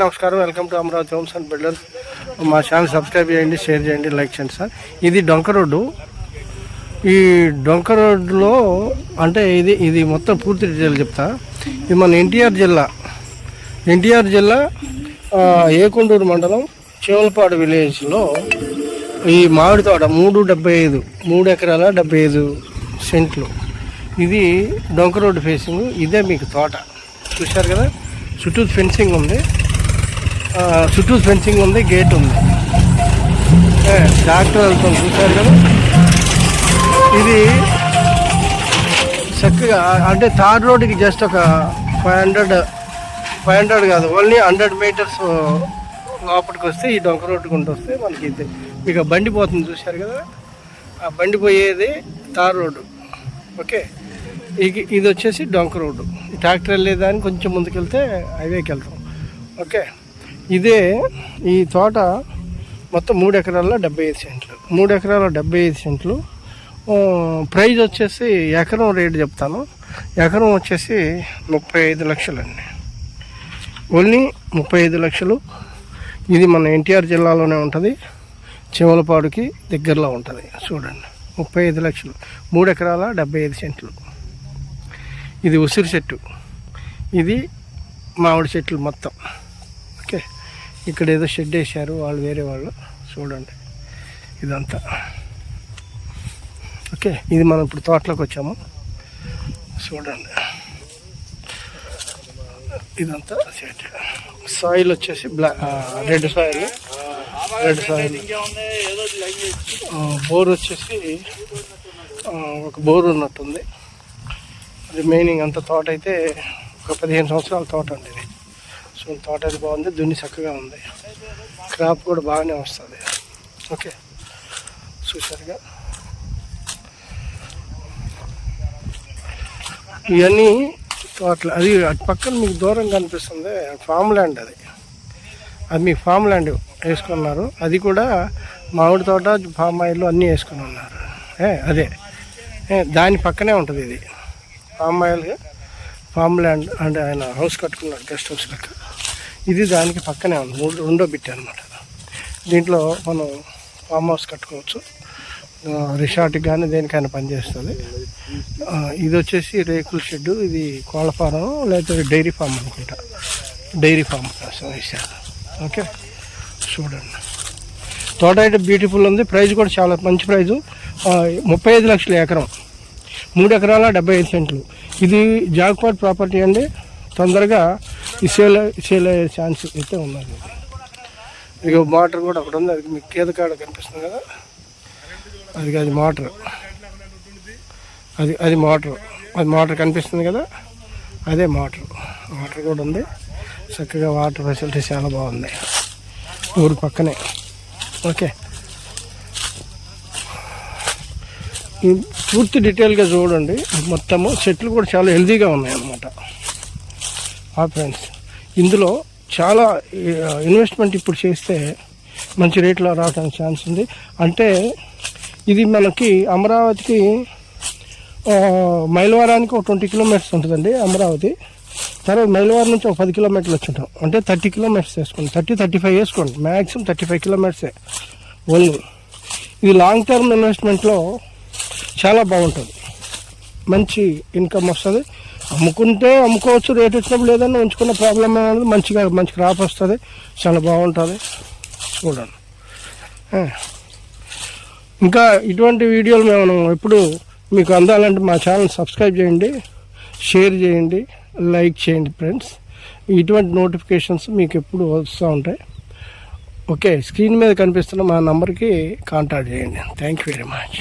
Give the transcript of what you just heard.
నమస్కారం welcome to Amaravati homes and builders. మా channel subscribe చేయండి షేర్ చేయండి లైక్ చేయండి సార్. ఇది డొంక రోడ్డు. ఈ డొంక రోడ్డులో అంటే ఇది ఇది మొత్తం పూర్తి డీటెయిల్ చెప్తా. ఇది మన ఎన్టీఆర్ జిల్లా. ఎన్టీఆర్ జిల్లా ఏకుండూరు ఏకొండూరు మండలం చేవలపాడు విలేజ్లో ఈ మామిడి తోట మూడు డెబ్బై ఐదు మూడు ఎకరాల డెబ్బై ఐదు సెంట్లు. ఇది డొంక రోడ్డు ఫేసింగ్ ఇదే మీకు తోట. చూశారు కదా? చుట్టూ ఫెన్సింగ్ ఉంది. చుట్టూ ఫెన్సింగ్ ఉంది గేట్ ఉంది. డాక్టర్ వెళ్తాం చూశారు కదా? ఇది చక్కగా అంటే థర్డ్ రోడ్కి జస్ట్ ఒక ఫైవ్ హండ్రెడ్ ఫైవ్ హండ్రెడ్ కాదు ఓన్లీ హండ్రెడ్ మీటర్స్ లోపలికి వస్తే ఈ డొంక రోడ్డు గుంట వస్తే మనకి ఇది. మీకు బండి పోతుంది చూశారు కదా? ఆ బండి పోయేది తార్ రోడ్డు. ఓకే? ఇది ఇది వచ్చేసి డొంక రోడ్డు. ఈ ట్రాక్టర్ వెళ్ళేదాన్ని కొంచెం ముందుకెళ్తే హైవేకి వెళ్తాం. ఓకే? ఇదే ఈ తోట మొత్తం మూడు ఎకరాల డెబ్బై ఐదు సెంట్లు. మూడు ఎకరాల డెబ్బై ఐదు సెంట్లు. ప్రైజ్ వచ్చేసి ఎకరం రేటు చెప్తాను. ఎకరం వచ్చేసి ముప్పై ఐదు లక్షలండి. ఓన్లీ ముప్పై ఐదు లక్షలు. ఇది మన ఎన్టీఆర్ జిల్లాలోనే ఉంటుంది. చివలపాడుకి దగ్గరలో ఉంటుంది. చూడండి. ముప్పై ఐదు లక్షలు. మూడు ఎకరాల డెబ్బై ఐదు సెంట్లు. ఇది ఉసిరి చెట్టు. ఇది మామిడి చెట్లు మొత్తం. ఓకే? ఇక్కడ ఏదో షెడ్ వేశారు వాళ్ళు వేరే వాళ్ళు. చూడండి. ఇదంతా. ఓకే ఇది మనం ఇప్పుడు తోటలోకి వచ్చాము. చూడండి. ఇదంతా షెడ్ సాయిల్ వచ్చేసి బ్లా red soil red soil bore వచ్చేసి ఒక బోర్ ఉన్నట్టుంది. రిమైనింగ్ అంత తోట అయితే ఒక పదిహేను సంవత్సరాల తోట అండి ఇది. సో తోట అది బాగుంది దున్ని చక్కగా ఉంది. క్రాప్ కూడా బాగానే వస్తుంది. ఓకే. చూసారుగా ఇవన్నీ తోటలు అది అటు పక్కన మీకు దూరం కనిపిస్తుంది ఫామ్ ల్యాండ్ అది. అది మీకు ఫామ్ ల్యాండ్ వేసుకున్నారు. అది కూడా మామిడి తోట ఫామ్ ఆయిల్ అన్నీ వేసుకుని ఉన్నారు. ఏ అదే. దాని పక్కనే ఉంటుంది ఇది. ఫామ్ ఆయిల్ ఫామ్ ల్యాండ్ అంటే ఆయన హౌస్ కట్టుకున్నాడు గెస్ట్ హౌస్ లెక్క ఇది దానికి పక్కనే ఉంది. మూడు రెండో బిట్ అనమాట దీంట్లో మనం ఫామ్ హౌస్ కట్టుకోవచ్చు. రిసార్ట్కి కానీ దేనికైనా పనిచేస్తుంది ఇది వచ్చేసి రేకుల షెడ్ ఇది కోళ్ళ ఫారం లేకపోతే డైరీ ఫామ్ అనుకుంటా. డైరీ ఫామ్ కోసం ఓకే? చూడండి. తోట అయితే బ్యూటిఫుల్ ఉంది. ప్రైస్ కూడా చాలా మంచి ప్రైజు. ముప్పై ఐదు లక్షల ఎకరం. మూడు ఎకరాల డెబ్బై ఐదు సెంట్లు. ఇది జాగ్పాట్ ప్రాపర్టీ అండి. తొందరగా ఈ సేల్ ఛాన్స్ అయితే ఉన్నది. ఇక మోటార్ కూడా ఒకటి ఉంది. అది మీకు కేద కాడ కనిపిస్తుంది కదా? అది అది మోటార్. అది అది మోటార్. అది మోటార్ కనిపిస్తుంది కదా? అదే మోటార్. మోటార్ కూడా ఉంది. చక్కగా వాటర్ ఫెసిలిటీ చాలా బాగుంది. ఊరు పక్కనే. ఓకే. పూర్తి డీటెయిల్గా చూడండి. మొత్తము చెట్లు కూడా చాలా హెల్తీగా ఉన్నాయి అన్నమాట ఆ ఫ్రెండ్స్ ఇందులో చాలా ఇన్వెస్ట్మెంట్ ఇప్పుడు చేస్తే మంచి రేట్లో రావడానికి ఛాన్స్ ఉంది. అంటే ఇది మనకి అమరావతికి మైలవరానికి ఒక ట్వంటీ కిలోమీటర్స్ ఉంటుందండి అమరావతి. తర్వాత మైలవారం నుంచి ఒక పది కిలోమీటర్లు వచ్చుంటాం. అంటే థర్టీ కిలోమీటర్స్ వేసుకోండి. థర్టీ థర్టీ ఫైవ్ వేసుకోండి. మ్యాక్సిమం థర్టీ ఫైవ్ కిలోమీటర్సే ఓన్లీ. ఇది లాంగ్ టర్మ్ ఇన్వెస్ట్మెంట్లో చాలా బాగుంటుంది. మంచి ఇన్కమ్ వస్తుంది. అమ్ముకుంటే అమ్ముకోవచ్చు రేట్ వచ్చినప్పుడు ఏదైనా ఉంచుకున్న ప్రాబ్లం అనేది మంచిగా మంచి క్రాప్ వస్తుంది. చాలా బాగుంటుంది. చూడండి. ఇంకా ఇటువంటి వీడియోలు మేము ఎప్పుడు మీకు అందాలంటే మా ఛానల్ సబ్స్క్రైబ్ చేయండి షేర్ చేయండి లైక్ చేయండి ఫ్రెండ్స్. ఇటువంటి నోటిఫికేషన్స్ మీకు ఎప్పుడు వస్తూ ఉంటాయి. ఓకే స్క్రీన్ మీద కనిపిస్తున్న మా నంబర్కి కాంటాక్ట్ చేయండి. Thank you very much